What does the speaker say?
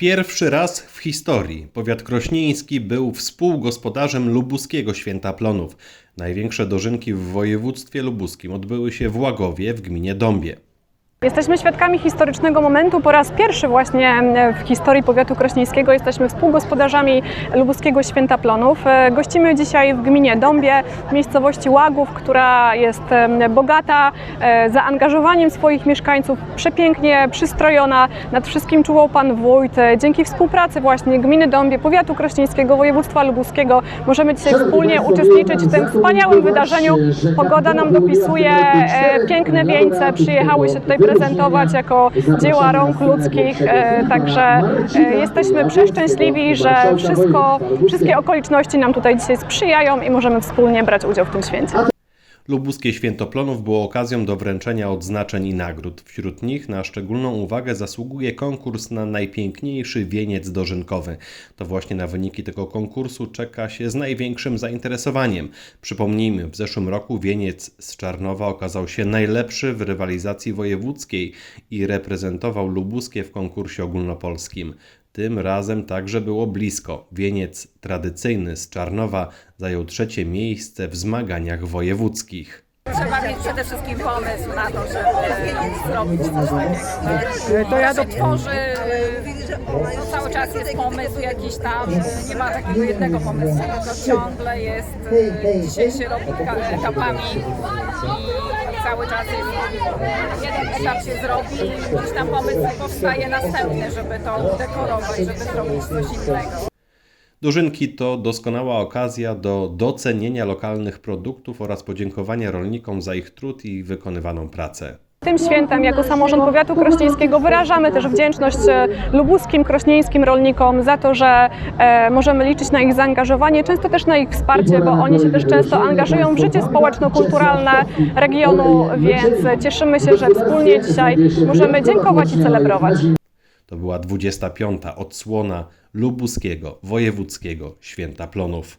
Pierwszy raz w historii powiat krośnieński był współgospodarzem lubuskiego Święta Plonów. Największe dożynki w województwie lubuskim odbyły się w Łagowie w gminie Dąbie. Jesteśmy świadkami historycznego momentu. Po raz pierwszy właśnie w historii powiatu krośnieńskiego jesteśmy współgospodarzami lubuskiego Święta Plonów. E, Gościmy dzisiaj w gminie Dąbie, w miejscowości Łagów, która jest bogata e, zaangażowaniem swoich mieszkańców, przepięknie przystrojona. Nad wszystkim czuwał Pan Wójt. E, Dzięki współpracy właśnie gminy Dąbie, powiatu krośnieńskiego, województwa lubuskiego możemy dzisiaj wspólnie uczestniczyć w tym wspaniałym wydarzeniu. Pogoda nam dopisuje, piękne wieńce przyjechały się tutaj prezentować jako dzieła rąk ludzkich, e, także e, jesteśmy przeszczęśliwi, że wszystko, wszystkie okoliczności nam tutaj dzisiaj sprzyjają i możemy wspólnie brać udział w tym święcie. Lubuskie Święto Plonów było okazją do wręczenia odznaczeń i nagród. Wśród nich na szczególną uwagę zasługuje konkurs na najpiękniejszy wieniec dożynkowy. To właśnie na wyniki tego konkursu czeka się z największym zainteresowaniem. Przypomnijmy, w zeszłym roku wieniec z Czarnowa okazał się najlepszy w rywalizacji wojewódzkiej i reprezentował lubuskie w konkursie ogólnopolskim. Tym razem także było blisko. Wieniec tradycyjny z Czarnowa zajął trzecie miejsce w zmaganiach wojewódzkich. Trzeba mieć przede wszystkim pomysł na to, żeby zrobić coś takiego. To ja tworzy, no cały czas jest pomysł jakiś tam, nie ma takiego jednego pomysłu, tylko ciągle jest, dzisiaj się robi etapami i cały czas jest, jeden etap się zrobi, gdzieś tam pomysł powstaje następny, żeby to udekorować, żeby zrobić coś innego. Dożynki to doskonała okazja do docenienia lokalnych produktów oraz podziękowania rolnikom za ich trud i wykonywaną pracę. Tym świętem jako samorząd powiatu krośnieńskiego wyrażamy też wdzięczność e, lubuskim, krośnieńskim rolnikom za to, że e, możemy liczyć na ich zaangażowanie, często też na ich wsparcie, bo oni się też często angażują w życie społeczno-kulturalne regionu, więc cieszymy się, że wspólnie dzisiaj możemy dziękować i celebrować. To była 25. odsłona lubuskiego, wojewódzkiego Święta Plonów.